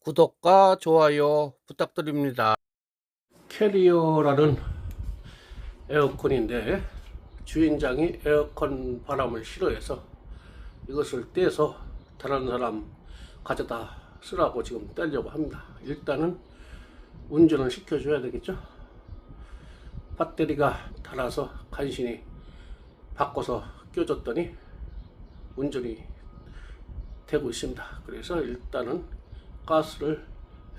구독과 좋아요 부탁드립니다. 캐리어라는 에어컨인데 주인장이 에어컨 바람을 싫어해서 이것을 떼서 다른 사람 가져다 쓰라고 지금 떼려고 합니다. 일단은 운전을 시켜줘야 되겠죠. 배터리가 닳아서 간신히 바꿔서 껴줬더니 운전이 되고 있습니다. 그래서 일단은 가스를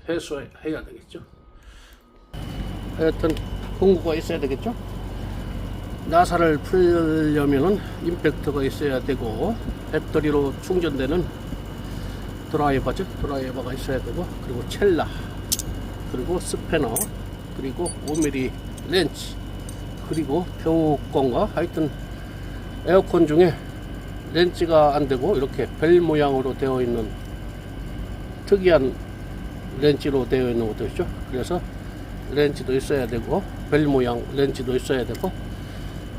회수해야 되겠죠. 하여튼 공구가 있어야 되겠죠. 나사를 풀려면은 임팩트가 있어야 되고 배터리로 충전되는 드라이버죠. 드라이버가 있어야 되고 그리고 첼라 그리고 스패너 그리고 5mm 렌치 그리고 병우건과 하여튼 에어컨 중에 렌치가 안 되고 이렇게 벨 모양으로 되어 있는 특이한 렌치로 되어 있는 것도 있죠. 그래서 렌치도 있어야 되고 벨 모양 렌치도 있어야 되고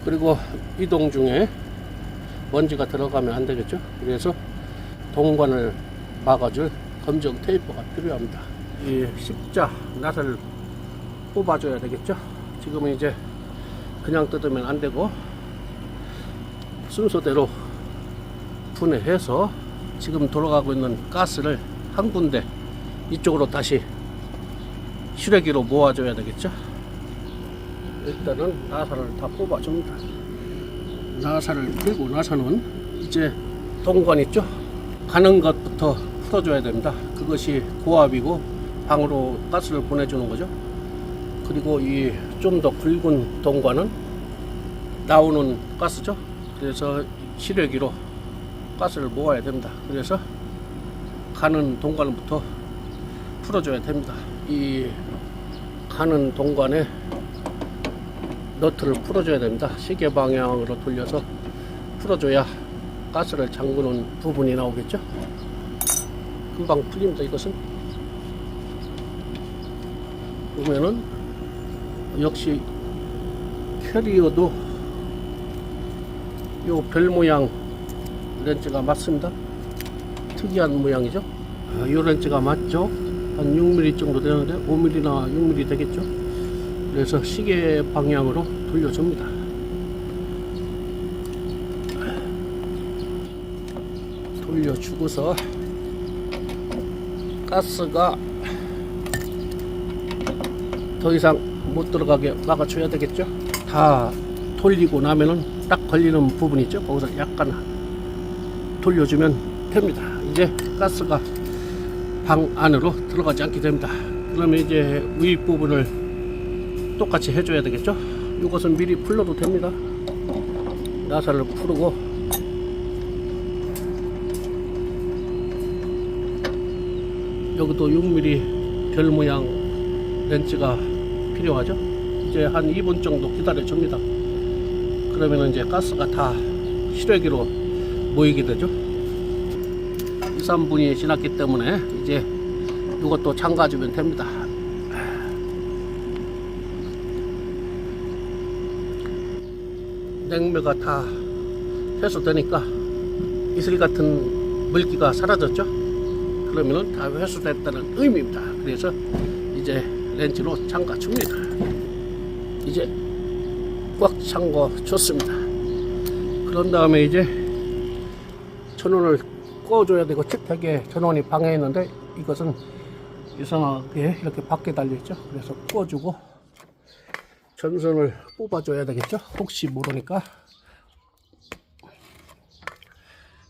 그리고 이동 중에 먼지가 들어가면 안 되겠죠. 그래서 동관을 막아줄 검정 테이프가 필요합니다. 이 십자 낫을 뽑아줘야 되겠죠. 지금은 이제 그냥 뜯으면 안 되고 순서대로 분해해서 지금 돌아가고 있는 가스를 한 군데 이쪽으로 다시 시래기로 모아줘야 되겠죠. 일단은 나사를 다 뽑아줍니다. 나사를 풀고 나서는 이제 동관 있죠. 가는 것부터 풀어줘야 됩니다. 그것이 고압이고 방으로 가스를 보내주는 거죠. 그리고 이 좀 더 굵은 동관은 나오는 가스죠. 그래서 시래기로 가스를 모아야 됩니다. 그래서 가는 동관부터 풀어줘야 됩니다. 이 가는 동관에 너트를 풀어줘야 됩니다. 시계 방향으로 돌려서 풀어줘야 가스를 잠그는 부분이 나오겠죠. 금방 풀립니다. 이것은 보면은 역시 캐리어도 요 별 모양 렌즈가 맞습니다. 특이한 모양이죠. 아, 요 렌즈가 맞죠. 한 6mm 정도 되는데 5mm나 6mm 되겠죠. 그래서 시계 방향으로 돌려줍니다. 돌려주고서 가스가 더 이상 못 들어가게 막아줘야 되겠죠. 다 돌리고 나면은 딱 걸리는 부분 있죠. 거기서 약간 돌려주면 됩니다. 이제 가스가 방 안으로 들어가지 않게 됩니다. 그러면 이제 위 부분을 똑같이 해줘야 되겠죠. 이것은 미리 풀러도 됩니다. 나사를 풀고 여기도 6mm 별 모양 렌치가 필요하죠. 이제 한 2분 정도 기다려 줍니다. 그러면 이제 가스가 다 실외기로 모이게 되죠. 2, 3분이 지났기 때문에 이제 이것도 잠가주면 됩니다. 냉매가 다 회수되니까 이슬 같은 물기가 사라졌죠. 그러면은 다 회수됐다는 의미입니다. 그래서 이제 렌즈로 잠가 줍니다. 이제 꽉 잠궈 줬습니다. 그런 다음에 이제 전원을 꺼줘야 되고 책탁에 전원이 방해 있는데 이것은 이상하게 이렇게 밖에 달려있죠. 그래서 꺼주고 전선을 뽑아줘야 되겠죠. 혹시 모르니까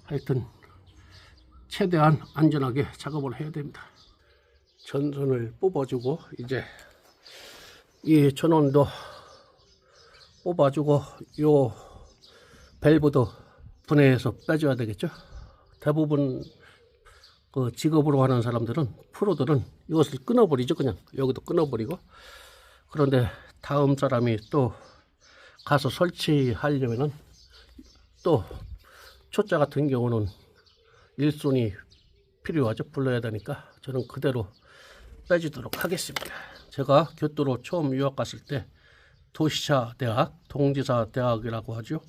하여튼 최대한 안전하게 작업을 해야 됩니다. 전선을 뽑아주고 이제 이 전원도 뽑아주고 요 밸브도 분해해서 빼줘야 되겠죠. 대부분 그 직업으로 하는 사람들은 프로들은 이것을 끊어버리죠. 그냥 여기도 끊어버리고 그런데 다음 사람이 또 가서 설치하려면은 또 초짜 같은 경우는 일손이 필요하죠. 불러야 되니까 저는 그대로 빼주도록 하겠습니다. 제가 교토로 처음 유학 갔을 때 도시차 대학, 동지사 대학이라고 하죠.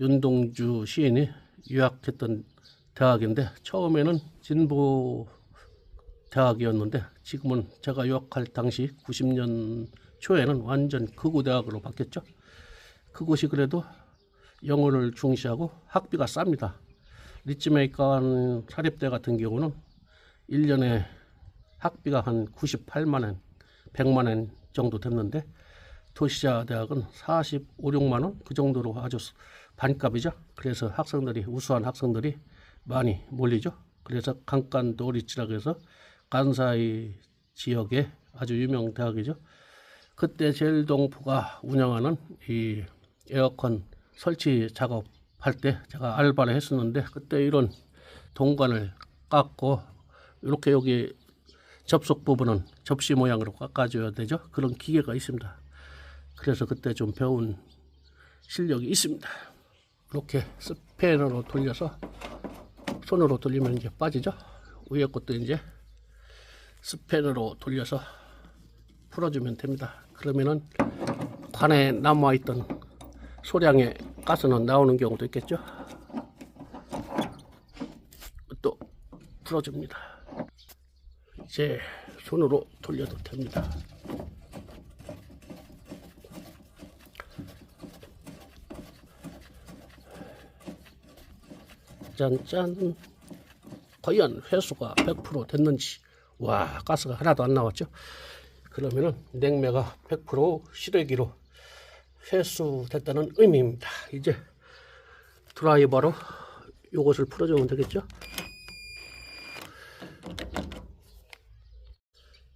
윤동주 시인이 유학했던 대학인데 처음에는 진보 대학이었는데 지금은 제가 유학할 당시 90년 초에는 완전 극우 대학으로 바뀌었죠. 그곳이 그래도 영어를 중시하고 학비가 쌉니다. 리츠메이커 사립대 같은 경우는 1년에 학비가 한 98만 원, 100만 원 정도 됐는데 도시자 대학은 45, 6만 원 그 정도로 아주 반값이죠. 그래서 학생들이 우수한 학생들이 많이 몰리죠. 그래서 강간 도 리치라고 해서 간사이 지역의 아주 유명 대학이죠. 그때 제일동포가 운영하는 이 에어컨 설치 작업할 때 제가 알바를 했었는데 그때 이런 동관을 깎고 이렇게 여기 접속 부분은 접시 모양으로 깎아줘야 되죠. 그런 기계가 있습니다. 그래서 그때 좀 배운 실력이 있습니다. 이렇게 스패너로 돌려서 손으로 돌리면 이제 빠지죠. 위에 것도 이제 스패너로 돌려서 풀어주면 됩니다. 그러면은 관에 남아있던 소량의 가스는 나오는 경우도 있겠죠. 또 풀어줍니다. 이제 손으로 돌려도 됩니다. 짠짠. 과연 회수가 100% 됐는지. 와 가스가 하나도 안 나왔죠? 그러면은 냉매가 100% 실외기로 회수됐다는 의미입니다. 이제 드라이버로 요것을 풀어주면 되겠죠?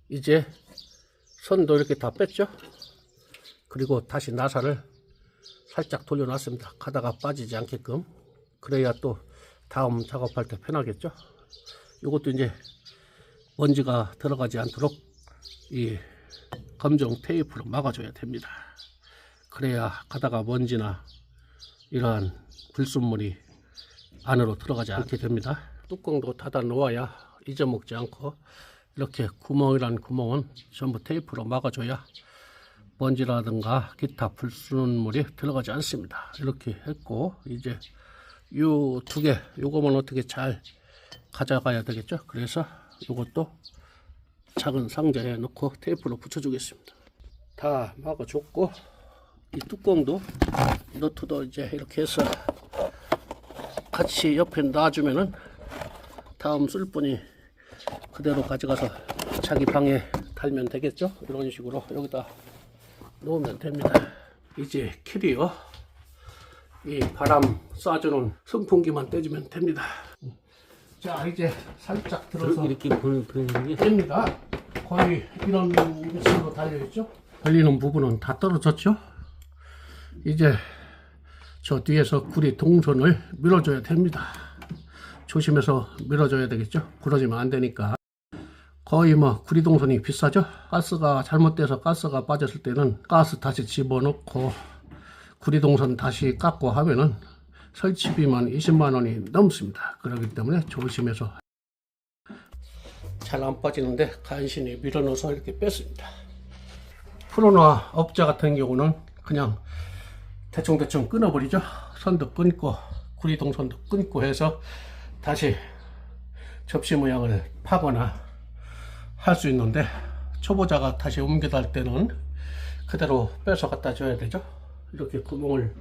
이제 선도 이렇게 다 뺐죠? 그리고 다시 나사를 살짝 돌려놨습니다. 가다가 빠지지 않게끔. 그래야 또 다음 작업할 때 편하겠죠. 이것도 이제 먼지가 들어가지 않도록 이 검정 테이프로 막아줘야 됩니다. 그래야 가다가 먼지나 이러한 불순물이 안으로 들어가지 않게 됩니다. 뚜껑도 닫아 놓아야 잊어먹지 않고 이렇게 구멍이란 구멍은 전부 테이프로 막아줘야 먼지라든가 기타 불순물이 들어가지 않습니다. 이렇게 했고 이제 요 두 개, 요거만 어떻게 잘 가져가야 되겠죠? 그래서 요것도 작은 상자에 넣고 테이프로 붙여주겠습니다. 다 막아줬고, 이 뚜껑도 너트도 이제 이렇게 해서 같이 옆에 놔주면은 다음 쓸 분이 그대로 가져가서 자기 방에 달면 되겠죠? 이런 식으로 여기다 놓으면 됩니다. 이제 캐리어 이 바람 쏴주는 선풍기만 떼주면 됩니다. 자 이제 살짝 들어서 이렇게 보는 게 뗍니다. 거의 이런 위치로 달려있죠. 달리는 부분은 다 떨어졌죠. 이제 저 뒤에서 구리 동선을 밀어줘야 됩니다. 조심해서 밀어줘야 되겠죠. 부러지면 안 되니까. 거의 뭐 구리 동선이 비싸죠. 가스가 잘못돼서 가스가 빠졌을 때는 가스 다시 집어넣고 구리 동선 다시 깎고 하면은 설치비만 20만 원이 넘습니다. 그렇기 때문에 조심해서 잘 안 빠지는데 간신히 밀어넣어서 이렇게 뺐습니다. 프로나 업자 같은 경우는 그냥 대충대충 끊어버리죠. 선도 끊고 구리동 선도 끊고 해서 다시 접시 모양을 파거나 할 수 있는데 초보자가 다시 옮겨달 때는 그대로 빼서 갖다 줘야 되죠. 이렇게 구멍을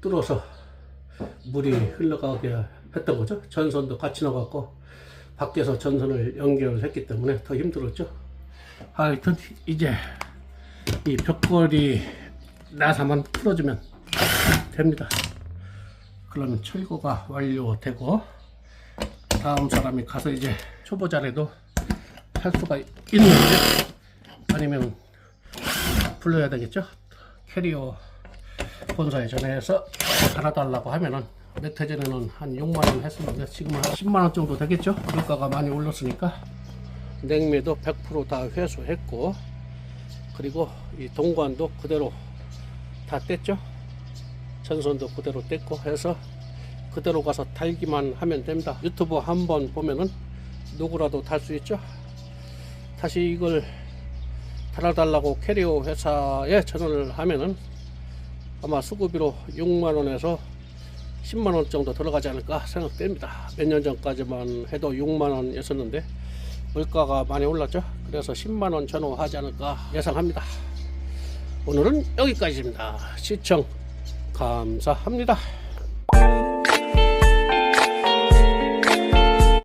뚫어서 물이 흘러가게 했던 거죠. 전선도 같이 넣어갖고 밖에서 전선을 연결했기 때문에 더 힘들었죠. 하여튼 이제 이 벽걸이 나사만 풀어주면 됩니다. 그러면 철거가 완료되고 다음 사람이 가서 이제 초보자라도 할 수가 있는지 아니면 불러야 되겠죠. 캐리어 본사에 전화해서 달아달라고 하면은 몇해 전에는 한 6만원 했었는데 지금은 한 10만원 정도 되겠죠? 물가가 많이 올랐으니까. 냉매도 100%다 회수했고 그리고 이 동관도 그대로 다 뗐죠? 전선도 그대로 뗐고 해서 그대로 가서 달기만 하면 됩니다. 유튜브 한번 보면은 누구라도 달 수 있죠? 다시 이걸 달아달라고 캐리어 회사에 전화를 하면은 아마 수급비로 6만원에서 10만원 정도 들어가지 않을까 생각됩니다. 몇 년 전까지만 해도 6만원이었었는데 물가가 많이 올랐죠. 그래서 10만원 전후하지 않을까 예상합니다. 오늘은 여기까지입니다. 시청 감사합니다.